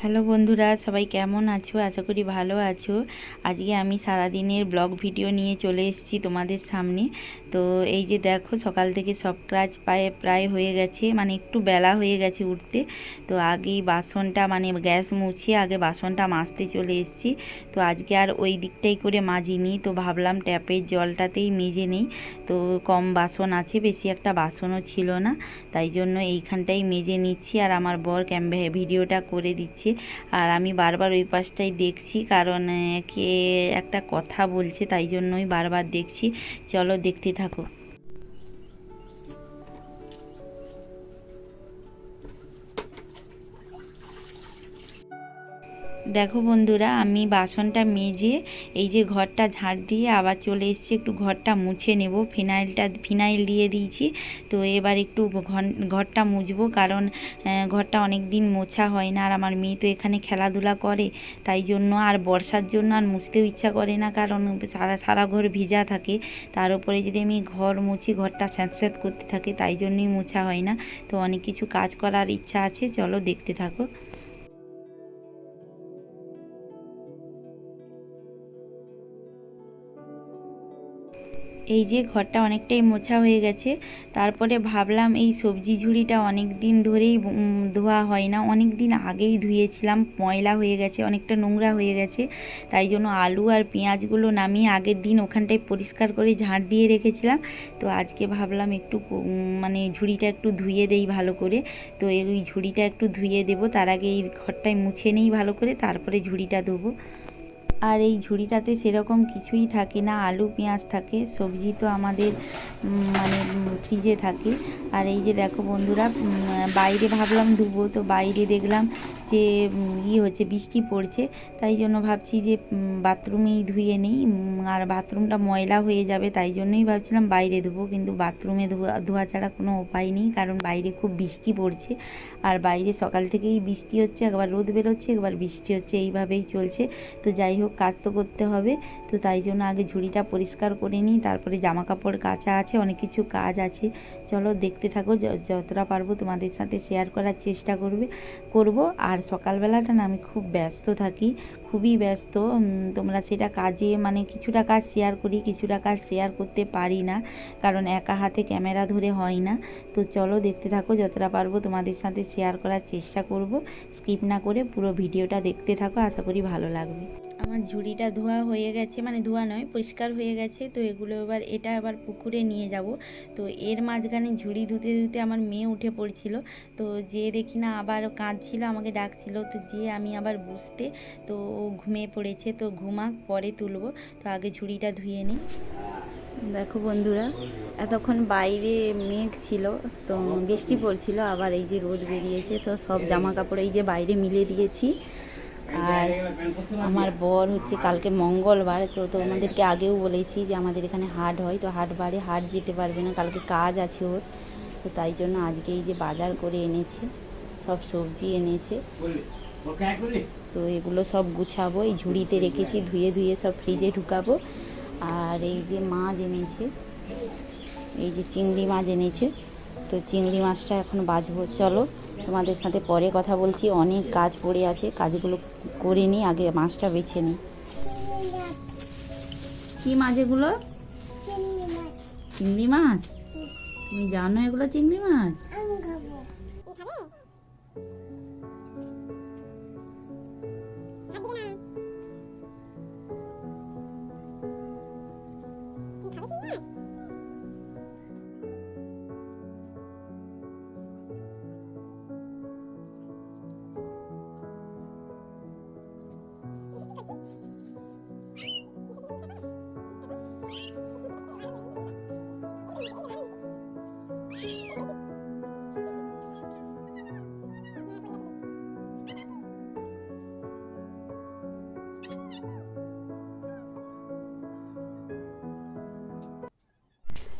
Hello বন্ধুরা, সবাই কেমন আছো? আশা করি ভালো আছো। আজকে আমি সারাদিনের ব্লগ ভিডিও নিয়ে চলে এসেছি তোমাদের সামনে। তো এই যে দেখো, সকাল থেকে সব কাজ প্রায় প্রায় হয়ে গেছে মানে একটু বেলা হয়ে গেছে উঠতে। তো আগেই বাসনটা মানে গ্যাস মুছে আগে বাসনটা মাজতে চলে এসেছি। তো আজকে আর ওই দিকটাই করে মাজিনি, তো ভাবলাম ট্যাপের জলটাতেই মেজে নেই। তো কম বাসন আছে, বেশি একটা বাসনও ছিল না, তাই জন্য এইখানটাই মেজে নিচ্ছি। আর আমার বর ক্যাম্পে ভিডিওটা করে দিচ্ছে। আর আমি বারবার ওই পাশটাই দেখছি, কারণ কে একটা কথা বলছে, তাই জন্যই বারবার দেখছি। চলো দেখতে থাকো। দেখো বন্ধুরা, আমি বাসনটা মেজে এই যে ঘরটা ঝাড় দিয়ে আবার চলে এসেছি, একটু ঘরটা মুছে নেব। ফিনাইলটা, ফিনাইল দিয়ে দিয়েছি। তো এবার একটু ঘরটা মুছবো কারণ ঘরটা অনেক দিন মোছা হয় না। আর আমার মেয়ে তো এখানে খেলাধুলা করে, তাই জন্য আর বর্ষার জন্য আর মুছতেও ইচ্ছা করে না। কারণ সারা সারা ঘর ভিজা থাকে। তার উপরে যদি আমি ঘর মুছি, ঘরটা স্যাঁতস্যাঁত করতে থাকে, তাই জন্যই মোছা হয় না। তো অনেক কিছু কাজ করার ইচ্ছা আছে। চলো দেখতে থাকো। এই যে ঘরটা অনেকটাই মোছা হয়ে গেছে। তারপরে ভাবলাম এই সবজি ঝুড়িটা অনেক দিন ধরেই ধোয়া হয় না। অনেক দিন আগেই ধুয়েছিলাম, ময়লা হয়ে গেছে, অনেকটা নোংরা হয়ে গেছে। তাই জন্য আলু আর পেঁয়াজগুলো নামিয়ে আগের দিন ওখানটায় পরিষ্কার করে ঝাঁট দিয়ে রেখেছিলাম। তো আজকে ভাবলাম একটু মানে ঝুড়িটা একটু ধুয়ে দেই ভালো করে। তো এই ঝুড়িটা একটু ধুয়ে দেবো। তার আগে এই ঘরটায় মুছে নেই ভালো করে, তারপরে ঝুড়িটা ধোবো। আর এই ঝুড়িটাতে সেরকম কিছুই থাকে না, আলু, পেঁয়াজ থাকে, সবজি তো আমাদের মানে ফ্রিজে থাকে। আর এই যে দেখো বন্ধুরা বাইরে ভাবলাম ধুবো, তো বাইরে দেখলাম যে ই হচ্ছে, বৃষ্টি পড়ছে। তাই জন্য ভাবছি যে বাথরুমেই ধুয়ে নেই। আর বাথরুমটা ময়লা হয়ে যাবে, তাই জন্যই ভাবছিলাম বাইরে ধুবো, কিন্তু বাথরুমে ধোয়া ধোয়া ছাড়া কোনো উপায় নেই, কারণ বাইরে খুব বৃষ্টি পড়ছে। আর বাইরে সকাল থেকেই বৃষ্টি হচ্ছে, একবার রোদ বেরোচ্ছে, একবার বৃষ্টি হচ্ছে, এইভাবেই চলছে। তো যাই হোক, কাজ তো করতে হবে। তো তাই জন্য আগে ঝুড়িটা পরিষ্কার করে নিই, তারপরে জামা কাপড় কাচা আছে, অনেক কিছু কাজ আছে। চলো দেখতে থাকো যতটা পারব তোমাদের সাথে শেয়ার করার চেষ্টা করবে, করব। আর সকালবেলাটা না, আমি খুব ব্যস্ত থাকি, খুবই ব্যস্ত। তোমরা সেটা কাজে মানে কিছুটা কাজ শেয়ার করি, কিছুটা কাজ শেয়ার করতে পারি না, কারণ একা হাতে ক্যামেরা ধরে হয় না। তো চলো দেখতে থাকো, যতটা পারব তোমাদের সাথে শেয়ার করার চেষ্টা করব। স্কিপ না করে পুরো ভিডিওটা দেখতে থাকো, আশা করি ভালো লাগবে। আমার ঝুড়িটা ধোয়া হয়ে গেছে মানে ধোয়া নয়, পরিষ্কার হয়ে গেছে। তো এগুলো এবার, এটা আবার পুকুরে নিয়ে যাব। তো এর মাঝখানে ঝুড়ি ধুতে ধুতে আমার মেয়ে উঠে পড়ছিল। তো যে দেখি না আবার কাঁদছিল, আমাকে ডাকছিল। তো যে আমি আবার বুঝতে তো ও ঘুমিয়ে পড়েছে। তো ঘুমাক, পরে তুলবো। তো আগে ঝুড়িটা ধুয়ে নিই। দেখো বন্ধুরা, এতক্ষণ বাইরে মেঘ ছিল, তো বৃষ্টি পড়ছিল, আবার এই যে রোদ বেরিয়েছে, তো সব জামা কাপড় এই যে বাইরে মিলে দিয়েছি। আর আমার বর হচ্ছে কালকে মঙ্গলবার, তো তোমাদেরকে আগেও বলেছি যে আমাদের এখানে হাট হয়, তো হাট বারে হাট যেতে পারবে না, কালকে কাজ আছে ওর, তো তাই জন্য আজকে এই যে বাজার করে এনেছে, সব সবজি এনেছে। তো এগুলো সব গুছাবো, এই ঝুড়িতে রেখেছি, ধুয়ে ধুয়ে সব ফ্রিজে ঢুকাবো। আর এই যে মাছ এনেছে এই যে চিংড়ি মাছ এনেছে তো চিংড়ি মাছটা এখন বাজবো। চলো তোমাদের সাথে পরে কথা বলছি, অনেক কাজ পড়ে আছে, কাজগুলো করে নিই, আগে মাছটা বেছে নিই। কি মাছ এগুলো? চিংড়ি মাছ। তুমি জানো এগুলো চিংড়ি মাছ?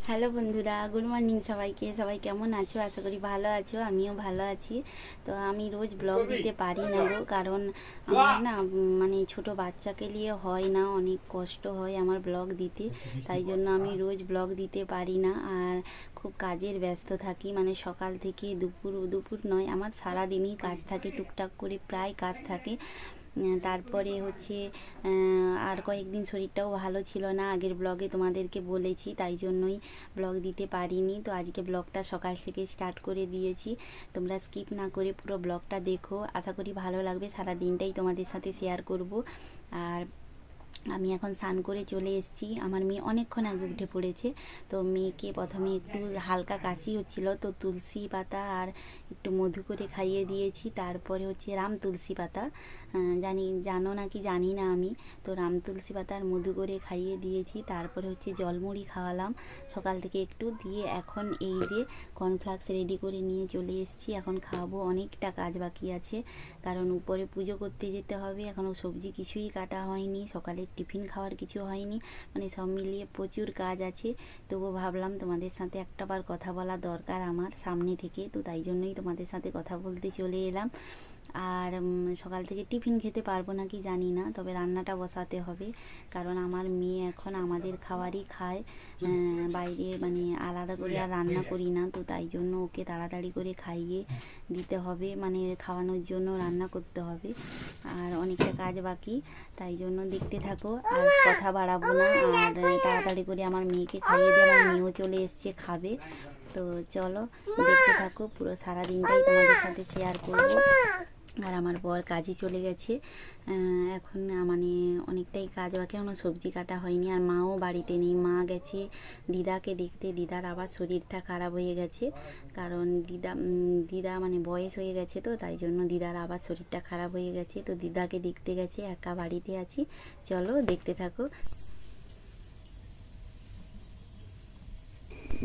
হ্যালো বন্ধুরা গুড মর্নিং সবাইকে। সবাই কেমন আছো? আশা করি ভালো আছো আমিও ভালো আছি। তো আমি রোজ ব্লগ দিতে পারি না গো কারণ আমার না মানে ছোট বাচ্চাকে নিয়ে হয় না অনেক কষ্ট হয় আমার ব্লগ দিতে। তাই জন্য আমি রোজ ব্লগ দিতে পারি না। আর খুব কাজের ব্যস্ত থাকি মানে সকাল থেকে দুপুর দুপুর নয় আমার সারাদিনই কাজ থাকে টুকটাক করে প্রায় কাজ থাকে। তারপরে হচ্ছে আর কয়েকদিন শরীরটাও ভালো ছিল না। আগের ব্লগে তোমাদেরকে বলেছি, তাই জন্যই ব্লগ দিতে পারিনি। তো আজকে ব্লগটা সকাল থেকে স্টার্ট করে দিয়েছি। তোমরা স্কিপ না করে পুরো ব্লগটা দেখো। আশা করি ভালো লাগবে। সারা দিনটাই তোমাদের সাথে শেয়ার করব। আর আমি এখন স্নান করে চলে এসেছি। আমার মেয়ে অনেকক্ষণ আগে উঠে পড়েছে। তো মেয়েকে প্রথমে একটু হালকা কাশি হচ্ছিল, তো তুলসী পাতা আর একটু মধু করে খাইয়ে দিয়েছি। তারপরে হচ্ছে রাম তুলসী পাতা। জানি, জানো নাকি জানি না আমি। তো রাম তুলসী পাতা আর মধু করে খাইয়ে দিয়েছি। তারপরে হচ্ছে জলমুড়ি খাওয়ালাম। সকাল থেকে একটু দিয়ে এখন এই যে কর্নফ্লাক্স রেডি করে নিয়ে চলে এসেছি। এখন খাব অনেকটা কাজ বাকি আছে। কারণ উপরে পুজো করতে যেতে হবে। এখনও সবজি কিছুই কাটা হয়নি। সকালে টিফিন খাওয়ার কিছু হয়নি। মানে সব মিলিয়ে প্রচুর কাজ আছে। তবু ভাবলাম তোমাদের সাথে একটা বার কথা বলা দরকার আমার সামনে থেকে। তো তাই জন্যই তোমাদের সাথে কথা বলতে চলে এলাম। আর সকাল থেকে টিফিন খেতে পারব না কি জানি না তবে রান্নাটা বসাতে হবে। কারণ আমার মেয়ে এখন আমাদের খাবারই খায় বাইরে মানে আলাদা করে আর রান্না করি না তো তাই জন্য ওকে তাড়াতাড়ি করে খাইয়ে দিতে হবে মানে খাওয়ানোর জন্য রান্না করতে হবে। আর অনেকটা কাজ বাকি তাই জন্য দেখতে থাকো আর কথা বাড়াবো না। আর তাড়াতাড়ি করে আমার মেয়েকে খাইয়ে দিয়ে আমার মেয়েও চলে এসছে খাবে। তো চলো দেখতে থাকো পুরো সারাদিনটাই তোমাদের সাথে শেয়ার করব। আর আমার বর কাজে চলে গেছে। এখন মানে অনেকটাই কাজ বাকি, এখনও সবজি কাটা হয়নি। আর মাও বাড়িতে নেই, মা গেছে। দিদাকে দেখতে, দিদার আবার শরীরটা খারাপ হয়ে গেছে। কারণ দিদা দিদা মানে বয়স হয়ে গেছে তো, তাই জন্য দিদার আবার শরীরটা খারাপ হয়ে গেছে। তো দিদাকে দেখতে গেছে, একা বাড়িতে আছি। চলো দেখতে থাকো।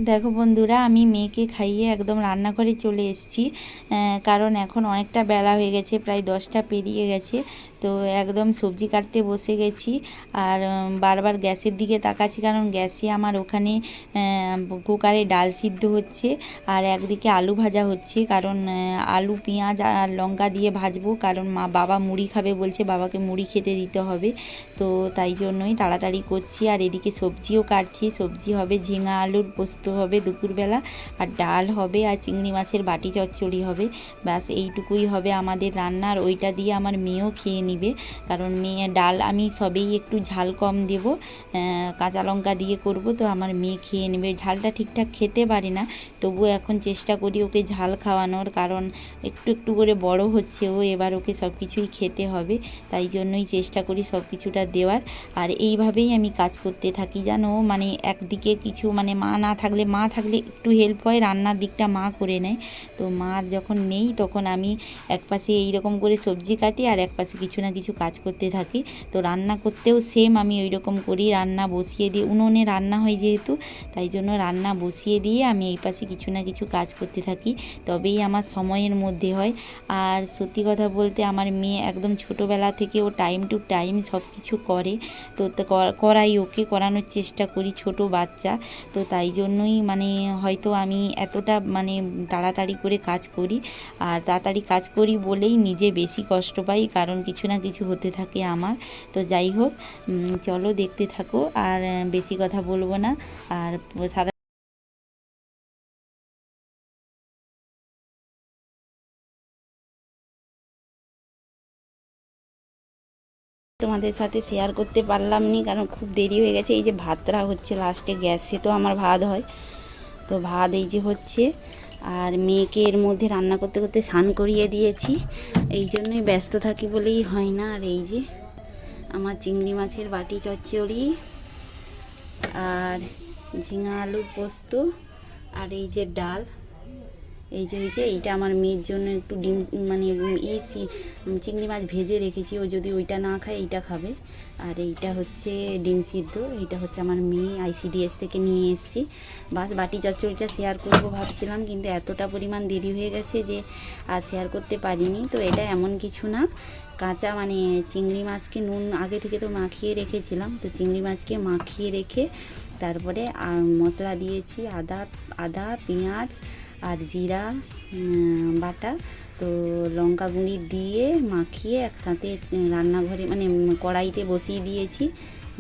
দেখো বন্ধুরা, আমি মেয়েকে খাইয়ে একদম রান্নাঘরে চলে এসেছি কারণ এখন অনেকটা বেলা হয়ে গেছে, প্রায় দশটা পেরিয়ে গেছে। তো একদম সবজি কাটতে বসে গেছি আর বারবার গ্যাসের দিকে তাকাচ্ছি কারণ গ্যাসে আমার ওখানে কুকারে ডাল সিদ্ধ হচ্ছে আর একদিকে আলু ভাজা হচ্ছে কারণ আলু, পেঁয়াজ আর লঙ্কা দিয়ে ভাজবো কারণ মা বাবা মুড়ি খাবে বলছে বাবাকে মুড়ি খেতে দিতে হবে। তো তাই জন্যই তাড়াতাড়ি করছি আর এদিকে সবজিও কাটছি, সবজি হবে ঝিঙা আলুর পোস্ত হবে দুপুরবেলা আর ডাল হবে আর চিংড়ি মাছের বাটি চচ্চড়ি হবে। ব্যাস এইটুকুই হবে আমাদের রান্নার, ওইটা দিয়ে আমার মেয়েও খেয়ে নিবে। কারণ মেয়ে ডাল আমি সবেই একটু ঝাল কম দেব। কাঁচা লঙ্কা দিয়ে করব, তো আমার মেয়ে খেয়ে নেবে। ঝালটা ঠিকঠাক খেতে পারে না। তবুও এখন চেষ্টা করি ওকে ঝাল খাওয়ানোর, কারণ একটু একটু করে বড় হচ্ছে ও, এবার ওকে সব কিছুই খেতে হবে। তাই জন্যই চেষ্টা করি সব কিছুটা দেওয়ার। আর এইভাবেই আমি কাজ করতে থাকি, জানো? মানে একদিকে কিছু মানে মা না থাকলে, মা থাকলে একটু হেল্প হয়, রান্নার দিকটা মা করে নেয়। তো মা যখন নেই, তখন আমি এক পাশে এইরকম করে সবজি কাটি আর এক পাশে কিছু না কিছু কাজ করতে থাকি। তো রান্না করতেও সেম আমি ওই রকম করি, রান্না বসিয়ে দিই উনুনে রান্না হয় যেহেতু, তাই জন্য রান্না বসিয়ে দিয়ে আমি এই পাশে কিছু না কিছু কাজ করতে থাকি, তবেই আমার সময়ের মধ্যে হয়। আর সত্যি কথা বলতে আমার মেয়ে একদম ছোটোবেলা থেকে ও টাইম টু টাইম সব কিছু করে। তো করাই ওকে, করানোর চেষ্টা করি ছোট বাচ্চা। তো তাই জন্যই মানে হয়তো আমি এতটা মানে তাড়াতাড়ি করে কাজ করি। আর তাড়াতাড়ি কাজ করি বলেই নিজে বেশি কষ্ট পাই, কারণ কিছু না কিছু হতে থাকে আমার। তো যাই হোক চলো দেখতে থাকো। আর, বেশি কথা বলব না। আর সারা তোমাদের সাথে শেয়ার করতে পারলাম নি, কারণ খুব দেরি হয়ে গেছে। এই যে ভাতটা হচ্ছে লাস্টে গ্যাসে তো আমার ভাত হয়। তো ভাত এই যে হচ্ছে, আর মেয়েকে এর মধ্যে রান্না করতে করতে স্নান করিয়ে দিয়েছি। এই জন্যই ব্যস্ত থাকি বলেই হয় না। আর এই যে আমার চিংড়ি মাছের বাটি চচ্চড়ি, আর ঝিঙা আলুর পোস্ত, আর এই যে ডাল। এই যে হয়েছে এইটা আমার মেয়ের জন্য একটু ডিম মানে ই সি- চিংড়ি মাছ ভেজে রেখেছি। ও যদি ওইটা না খায়, এইটা খাবে। আর এইটা হচ্ছে ডিম সিদ্ধ। এইটা হচ্ছে আমার মেয়ে আইসিডিএস থেকে নিয়ে এসেছি। বাস, বাটি চচ্চড়িটা শেয়ার করব ভাবছিলাম, কিন্তু এতটা পরিমাণ দেরি হয়ে গেছে যে আর শেয়ার করতে পারিনি। তো এটা এমন কিছু না। কাঁচা মানে চিংড়ি মাছকে নুন আগে থেকে তো মাখিয়ে রেখেছিলাম। তো চিংড়ি মাছকে মাখিয়ে রেখে তারপরে মশলা দিয়েছি। আদা আদা, পেঁয়াজ আর জিরা বাটা, তো লঙ্কা গুঁড়ি দিয়ে মাখিয়ে একসাথে রান্নাঘরে মানে কড়াইতে বসিয়ে দিয়েছি।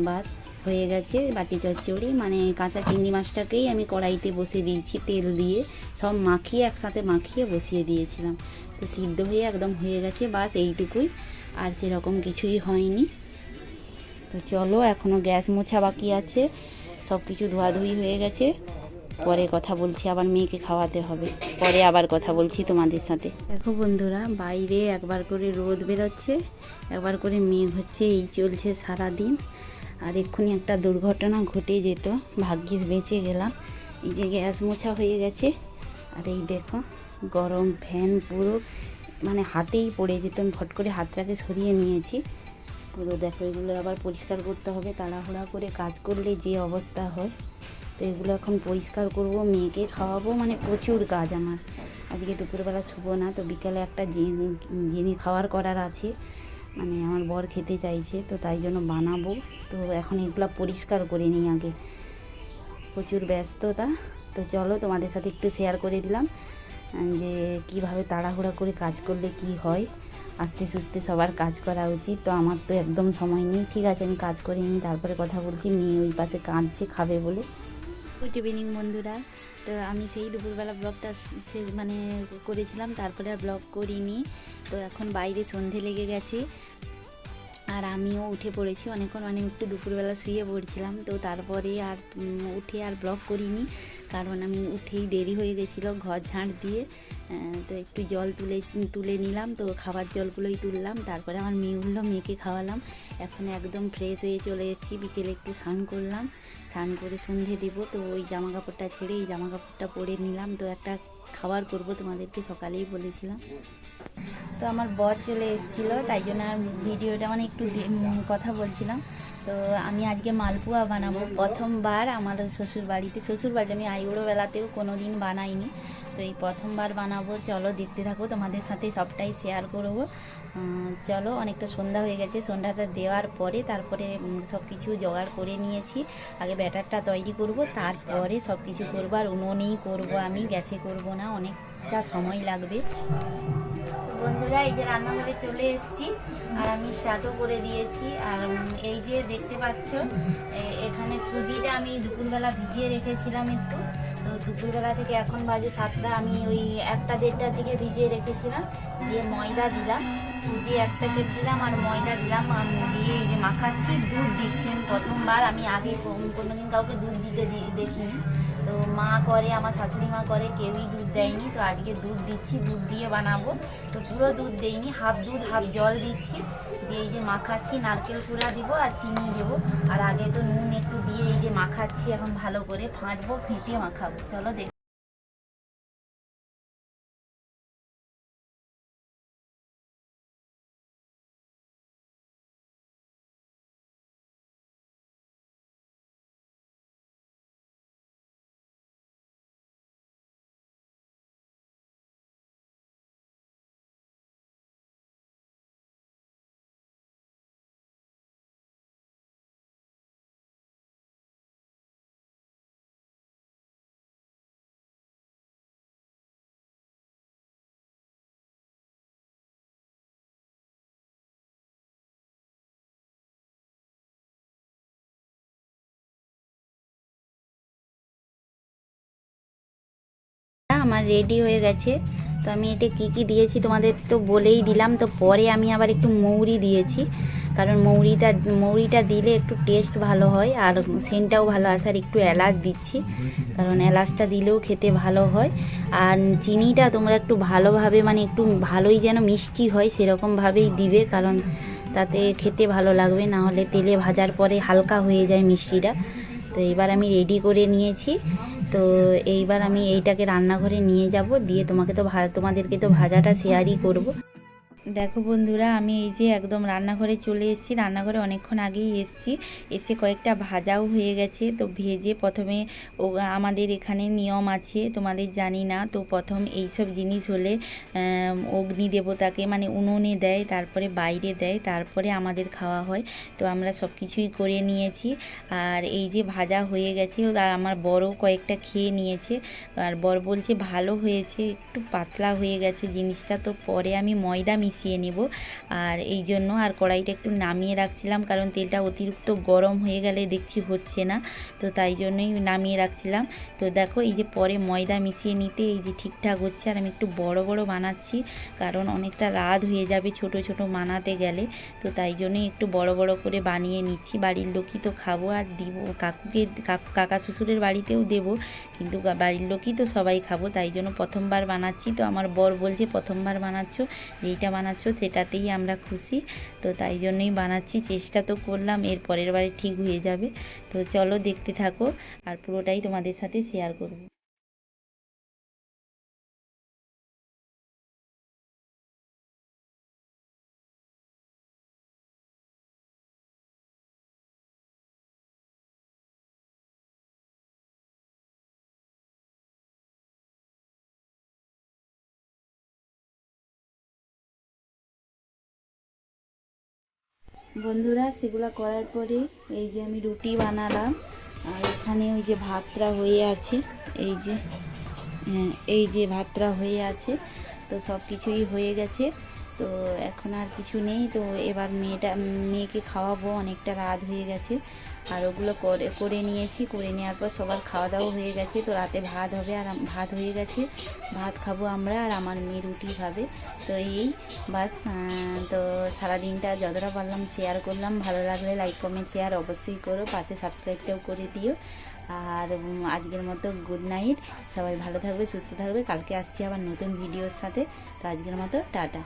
বাস, হয়ে গেছে বাটি চচ্চড়ি। মানে কাঁচা চিংড়ি মাছটাকেই আমি কড়াইতে বসিয়ে দিয়েছি তেল দিয়ে। সব মাখিয়ে একসাথে মাখিয়ে বসিয়ে দিয়েছিলাম। তো সিদ্ধ হয়ে একদম হয়ে গেছে, বাস এইটুকুই। আর সেরকম কিছুই হয়নি। তো চলো এখনও গ্যাস মোছা বাকি আছে। সব কিছু ধোয়াধুয়ি হয়ে গেছে। পরে কথা বলছি, আবার মেয়েকে খাওয়াতে হবে। পরে আবার কথা বলছি তোমাদের সাথে। দেখো বন্ধুরা, বাইরে একবার করে রোদ বেরোচ্ছে, একবার করে মেঘ হচ্ছে, এই চলছে সারা দিন আর এক্ষুনি একটা দুর্ঘটনা ঘটে যেত, ভাগ্যিস বেঁচে গেলাম। এই যে গ্যাস মোছা হয়ে গেছে, আর এই দেখো, গরম ফ্যান পুরো মানে হাতেই পড়ে যেত। আমি ফট করে হাতটাকে সরিয়ে নিয়েছি। পুরো দেখো, এগুলো আবার পরিষ্কার করতে হবে, তাড়াহুড়া করে কাজ করলে যে অবস্থা হয়। তো এগুলো এখন পরিষ্কার করব, মেয়েকে খাওয়াবো মানে প্রচুর কাজ আমার। আজকে দুপুরবেলা শুভ না, তো বিকালে একটা জিনিস খাওয়ার করার আছে। মানে আমার বর খেতে চাইছে, তো তাই জন্য বানাবো। তো এখন এগুলো পরিষ্কার করে নিই আগে। প্রচুর ব্যস্ততা। তো চলো তোমাদের সাথে একটু শেয়ার করে দিলাম যে কীভাবে তাড়াহুড়া করে কাজ করলে কি হয়। আস্তে সুস্তে সবার কাজ করা উচিত। তো আমার তো একদম সময় নেই। ঠিক আছে, আমি কাজ করে নিই, তারপরে কথা বলছি। মেয়ে ওই পাশে কাঁদছে, খাবে বলে। গুড ইভিনিং বন্ধুরা। তো আমি সেই দুপুরবেলা ব্লগটা মানে করেছিলাম, তারপরে আর ব্লগ করিনি। তো এখন বাইরে সন্ধে লেগে গেছে। আর আমিও উঠে পড়েছি, অনেকক্ষণ মানে একটু দুপুরবেলা শুয়ে পড়ছিলাম। তো তারপরে আর উঠে আর ব্লগ করিনি। কারণ আমি উঠেই দেরি হয়ে গেছিল ঘর ঝাঁট দিয়ে তো একটু জল তুলে তুলে নিলাম, তো খাবার জলগুলোই তুললাম, তারপরে আমার মেয়ে উঠল মেয়েকে খাওয়ালাম। এখন একদম ফ্রেশ হয়ে চলে এসেছি, বিকেলে একটু স্নান করলাম। স্নান করে সন্ধে দেব, তো ওই জামা কাপড়টা ছেড়ে এই জামা কাপড়টা পরে নিলাম, তো একটা খাবার করব তোমাদেরকে সকালেই বলেছিলাম। তো আমার বর চলে এসেছিল, তাই জন্য আর ভিডিওটা মানে একটু কথা বলছিলাম। তো আমি আজকে মালপোয়া বানাবো। প্রথমবার আমার শ্বশুর বাড়িতে শ্বশুর বাড়িতে আমি আইবুড়ো বেলাতেও কোনো দিন বানাইনি। তো এই প্রথমবার বানাবো। চলো দেখতে থাকো, তোমাদের সাথে সবটাই শেয়ার করব। চলো, অনেকটা সন্ধ্যা হয়ে গেছে। সন্ধ্যাটা দেওয়ার পরে তারপরে সব কিছু জোগাড় করে নিয়েছি। আগে ব্যাটারটা তৈরি করব, তারপরে সব কিছু করব। আর উনুনেই করব আমি, গ্যাসে করব না, অনেকটা সময় লাগবে। বন্ধুরা, এই যে রান্নাঘরে চলে এসেছি। আর আমি স্টার্টও করে দিয়েছি। আর এই যে দেখতে পাচ্ছ এখানে সুজিটা আমি দুপুরবেলা ভিজিয়ে রেখেছিলাম একটু। তো দুপুরবেলা থেকে এখন বাজে সাতটা। আমি ওই একটা দেড়টার দিকে ভিজিয়ে রেখেছিলাম। দিয়ে ময়দা দিলাম। সুজি এক প্যাকেট দিলাম আর ময়দা দিলাম। দিয়ে এই যে মাখাচ্ছি। দুধ দিচ্ছেন প্রথমবার। আমি আগে কোনো- কোনোদিন কাউকে দুধ দিতে দেখিনি। তো মা করে, আমার শাশুড়ি মা করে, কেউই দুধ দেয়নি, তো আজকে দুধ দিচ্ছি, দুধ দিয়ে বানাবো। তো পুরো দুধ দেইনি, হাফ দুধ, হাফ জল দিচ্ছি। দিয়ে এই যে মাখাচ্ছি, নারকেল কুড়া দিব আর চিনি দেবো। আর আগে তো নুন একটু দিয়ে এই যে মাখাচ্ছি, এখন ভালো করে ফাঁটবো, ফেঁটে মাখাবো। চলো দেখ। আমার রেডি হয়ে গেছে। তো আমি এটা কী কী দিয়েছি তোমাদের তো বলেই দিলাম। তো পরে আমি আবার একটু মৌরি দিয়েছি। কারণ মৌরিটা মৌরিটা দিলে একটু টেস্ট ভালো হয়। আর সেন্টটাও ভালো আসে আর একটু এলাচ দিচ্ছি। কারণ এলাচটা দিলেও খেতে ভালো হয়। আর চিনিটা তোমরা একটু ভালোভাবে মানে একটু ভালোই যেন মিষ্টি হয়, সেরকমভাবেই দিবে। কারণ তাতে খেতে ভালো লাগবে। না হলে তেলে ভাজার পরে হালকা হয়ে যায় মিষ্টিটা। তো এবার আমি রেডি করে নিয়েছি। তো এইবার আমি এইটাকে রান্নাঘরে নিয়ে যাব, দিয়ে তোমাকে তো তোমাদেরকে তো ভাজাটা শেয়ারই করব। দেখো বন্ধুরা, আমি এই যে একদম রান্নাঘরে চলে এসেছি। রান্নাঘরে অনেকক্ষণ আগেই এসেছি। এসে কয়েকটা ভাজাও হয়ে গেছে। তো ভেজে প্রথমে ও, আমাদের এখানে নিয়ম আছে, তোমাদের জানি না। তো প্রথম এই সব জিনিস হলে অগ্নি দেবতাকে মানে উনুনে দেয়, তারপরে বাইরে দেয়, তারপরে আমাদের খাওয়া হয়। তো আমরা সব কিছুই করে নিয়েছি। আর এই যে ভাজা হয়ে গেছে আর আমার বড় কয়েকটা খেয়ে নিয়েছে। আর বর বলছে ভালো হয়েছে, একটু পাতলা হয়ে গেছে জিনিসটা। তো পরে আমি ময়দা মিশিয়ে নেব। আর এই জন্য আর কড়াইটা একটু নামিয়ে রাখছিলাম, কারণ তেলটা অতিরিক্ত গরম হয়ে গেলে দেখছি হচ্ছে না। তো তাই জন্যই নামিয়ে রাখছিলাম। তো দেখো, এই যে পরে ময়দা মিশিয়ে নিতে এই যে ঠিকঠাক হচ্ছে, আর আমি একটু বড় বড় বানাচ্ছি, কারণ অনেকটা রাত হয়ে যাবে ছোট ছোট বানাতে গেলে। তো তাই জন্যই একটু বড় বড় করে বানিয়ে নিচ্ছি। বাড়ির লোকই তো খাব আর দিব, কাকুকে কাকু কাকা শ্বশুরের বাড়িতেও দেব, কিন্তু বাড়ির লোকই তো সবাই খাব, তাই জন্য প্রথমবার বানাচ্ছি। তো আমার বর বলছে, প্রথমবার বানাচ্ছ, যেইটা বানাচ্ছ সেটাতেই আমরা খুশি। তো তাই জন্যই বানাচ্ছি, চেষ্টা তো করলাম, এর পরের বারে ঠিক হয়ে যাবে। তো চলো দেখতে থাকো, আর পুরোটাই তোমাদের সাথে শেয়ার করব। বন্ধুরা সেগুলো করার পরে এই যে আমি রুটি বানালাম আর এখানে ওই যে ভাতটা হয়ে আছে এই যে হ্যাঁ, এই যে ভাতটা হয়ে আছে তো সব কিছুই হয়ে গেছে। তো এখন আর কিছু নেই তো এবার মেয়েটা মেয়েকে খাওয়াবো অনেকটা রাত হয়ে গেছে। আর ওগুলো করে করে নিয়েছি, করে নেওয়ার পর সবার খাওয়া দাওয়া হয়ে গেছে, তো রাতে ভাত হবে আর ভাত হয়ে গেছে। ভাত খাব আমরা আর আমার মেয়ে রুটি খাবে। তো এই, বাস তো সারাদিনটা যতটা পারলাম শেয়ার করলাম। ভালো লাগলে লাইক কমেন্ট শেয়ার অবশ্যই করো। পাশে সাবস্ক্রাইবটাও করে দিও। আর আজকের মতো গুড নাইট সবাই ভালো থাকবে, সুস্থ থাকবে। কালকে আসছি আবার নতুন ভিডিওর সাথে। তো আজকের মতো, টাটা।